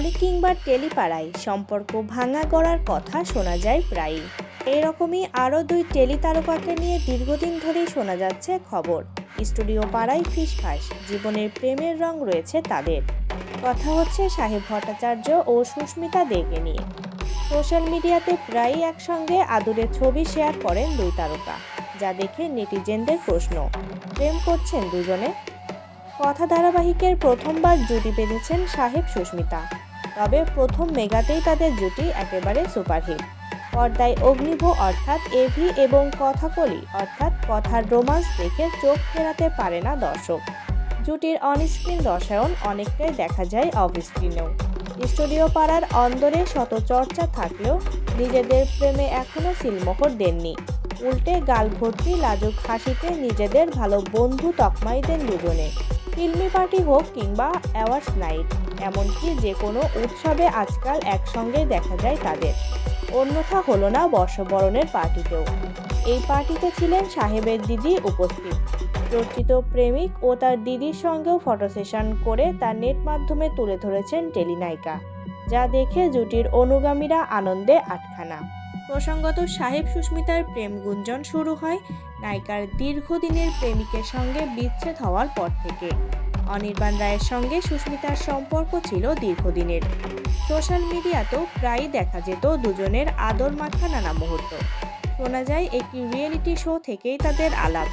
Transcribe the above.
Trolley কিংবা টেলিপাড়ায় সম্পর্ক ভাঙা গড়ার কথা শোনা যায় প্রায়ই। এরকমই আরও দুই টেলি তারকাকে নিয়ে দীর্ঘদিন ধরেই শোনা যাচ্ছে খবর। স্টুডিও পাড়ায় ফিসফাস, জীবনের প্রেমের রং রয়েছে তাদের। কথা হচ্ছে সাহেব ভট্টাচার্য ও সুস্মিতা দেকে নিয়ে। সোশ্যাল মিডিয়াতে প্রায়ই একসঙ্গে আদুরের ছবি শেয়ার করেন দুই তারকা, যা দেখে নেটিজেনদের প্রশ্ন, প্রেম করছেন দুজনে? কথা ধারাবাহিকের প্রথমবার জুটি বেঁধেছেন সাহেব সুস্মিতা। তবে প্রথম মেগাতেই তাদের জুটি একেবারে সুপারহিট। পর্দায় অগ্নিভ অর্থাৎ এভি এবং কথাকলি অর্থাৎ কথার রোমান্স দেখে চোখ ফেরাতে পারে না দর্শক। জুটির অনস্ক্রিন রসায়ন অনেকটাই দেখা যায় অফ স্ক্রিনেও। স্টুডিও পাড়ার অন্দরে শত চর্চা থাকলেও নিজেদের প্রেমে এখনও সিলমোহর দেননি। উল্টে গাল ভর্তি লাজুক হাসিতে নিজেদের ভালো বন্ধু তকমাই দেন দুজনে। ফিল্মি পার্টি হোক কিংবা অ্যাওয়ার্ডস নাইট। এমনকি যে কোনো উৎসবে আজকাল একসঙ্গে দেখা যায় তাদের। অন্যথা হলো না বর্ষবরণের পার্টিতেও। এই পার্টিতে ছিলেন সাহেবের দিদি উপস্থিত। চর্চিত প্রেমিক ও তার দিদির সঙ্গেও ফটো সেশন করে তার নেট মাধ্যমে তুলে ধরেছেন টেলিনায়িকা, যা দেখে জুটির অনুগামীরা আনন্দে আটখানা। প্রসঙ্গত সাহেব সুস্মিতার প্রেম গুঞ্জন শুরু হয় নায়িকার দীর্ঘদিনের প্রেমিকের সঙ্গে বিচ্ছেদ হওয়ার পর থেকে। অনির্বাণ রায়ের সঙ্গে সুস্মিতার সম্পর্ক ছিল দীর্ঘদিনের। সোশ্যাল মিডিয়াতেও প্রায়ই দেখা যেত দুজনের আদর মাখা নানা মুহূর্ত। শোনা যায়, একটি রিয়েলিটি শো থেকেই তাদের আলাপ।